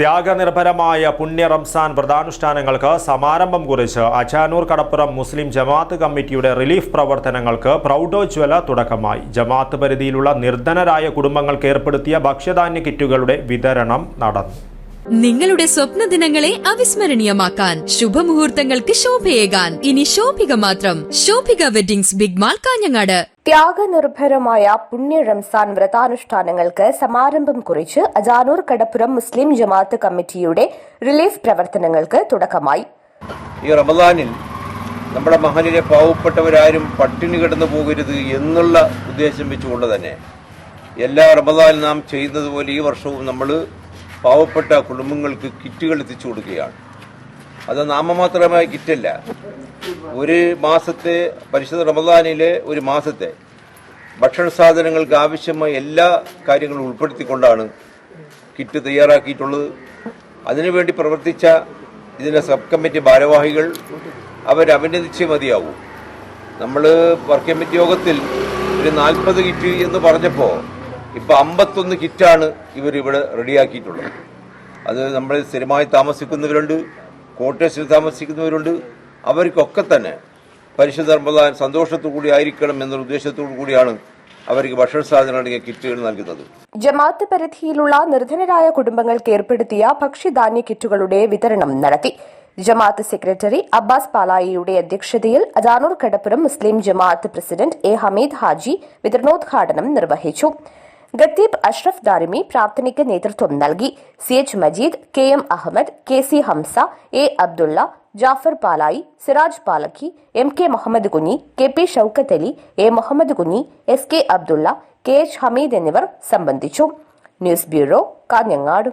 ത്യാഗനിർഭരമായ പുണ്യ റംസാൻ വ്രതാനുഷ്ഠാനങ്ങൾക്ക് സമാരംഭം കുറിച്ച് അച്ചാനൂർ കടപ്പുറം മുസ്ലിം ജമാഅത്ത് കമ്മിറ്റിയുടെ റിലീഫ് പ്രവർത്തനങ്ങൾക്ക് പ്രൗഢോജ്വല തുടക്കമായി. ജമാഅത്ത് പരിധിയിലുള്ള നിർധനരായ കുടുംബങ്ങൾക്ക് ഏർപ്പെടുത്തിയ ഭക്ഷ്യധാന്യ കിറ്റുകളുടെ വിതരണം നടന്നു. നിങ്ങളുടെ സ്വപ്ന ദിനങ്ങളെ അവിസ്മരണീയമാക്കാൻ ശുഭമുഹൂർത്തങ്ങൾക്ക് ശോഭയേകാൻ. ഇനി ശോഭിക മാത്രം. Shobhika weddings big mall Kanhangad. ത്യാഗനിർഭരമായ പുണ്യ റംസാൻ വ്രതാനുഷ്ഠാനങ്ങൾക്ക് സമാരംഭം കുറിച്ച് അജാനൂർ കടപ്പുറം മുസ്ലിം ജമാഅത്ത് കമ്മിറ്റിയുടെ റിലീഫ് പ്രവർത്തനങ്ങൾക്ക് തുടക്കമായി. ഈ റമദാനിൽ നമ്മുടെ മഹലിലെ പാവപ്പെട്ടവരാരും പട്ടിണി കിടന്നു പോകരുത് എന്നുള്ള ഉദ്ദേശം വെച്ചുകൊണ്ട് തന്നെ എല്ലാ റമദാനും നാം ചെയ്യുന്നത് പോലെ ഈ വർഷവും നമ്മൾ പാവപ്പെട്ട കുടുംബങ്ങൾക്ക് കിറ്റുകൾ എത്തിച്ചു കൊടുക്കുകയാണ്. അത് നാമമാത്രമായ കിറ്റല്ല. ഒരു മാസത്തെ പരിശുദ്ധ റമദാനിലെ ഒരു മാസത്തെ ഭക്ഷണ സാധനങ്ങൾക്ക് ആവശ്യമായ എല്ലാ കാര്യങ്ങളും ഉൾപ്പെടുത്തിക്കൊണ്ടാണ് കിറ്റ് തയ്യാറാക്കിയിട്ടുള്ളത്. അതിനുവേണ്ടി പ്രവർത്തിച്ച ഇതിന്റെ സബ് കമ്മിറ്റി ഭാരവാഹികൾ അവരഭിനന്ദിച്ചേ മതിയാവും. നമ്മൾ വർക്ക് കമ്മിറ്റി യോഗത്തിൽ ഒരു നാൽപ്പത് കിറ്റ് എന്ന് പറഞ്ഞപ്പോൾ ഇപ്പോൾ അമ്പത്തൊന്ന് കിറ്റാണ് ഇവർ ഇവിടെ റെഡിയാക്കിയിട്ടുള്ളത്. അത് നമ്മൾ സ്ഥിരമായി താമസിക്കുന്നവരുണ്ട് ക്വാർട്ടേഴ്സിൽ താമസിക്കുന്നവരുണ്ട്. അവർക്കൊക്കെ തന്നെ പരിശുദ്ധ റമദാൻ സന്തോഷത്തോടു കൂടി ആയിരിക്കണം എന്നൊരു ഉദ്ദേശത്തോടു കൂടിയാണ് അവർക്ക് ഭക്ഷണ കിറ്റുകൾ നൽകുന്നത്. ജമാഅത്ത് പരിധിയിലുള്ള നിർധനരായ കുടുംബങ്ങൾക്ക് ഏർപ്പെടുത്തിയ ഭക്ഷ്യധാന്യ കിറ്റുകളുടെ വിതരണം നടത്തി. ജമാഅത്ത് സെക്രട്ടറി അബ്ബാസ് പാലായിയുടെ അധ്യക്ഷതയിൽ Ajanur Kadappuram Muslim Jamaath president A Hameed Haji വിതരണോദ്ഘാടനം നിർവഹിച്ചു. ഗത്തീബ് അഷ്റഫ് ദാരിമി പ്രാർത്ഥനയ്ക്ക് നേതൃത്വം നൽകി. C H Majeed K M Ahmed K C Hamza A Abdulla Jafar Palayi Siraj Palakki M K Muhammad Kunhi K P Shoukath Ali A Muhammad Kunhi S K Abdulla K H Hameed എന്നിവർ സംബന്ധിച്ചു. News bureau Kanhangad.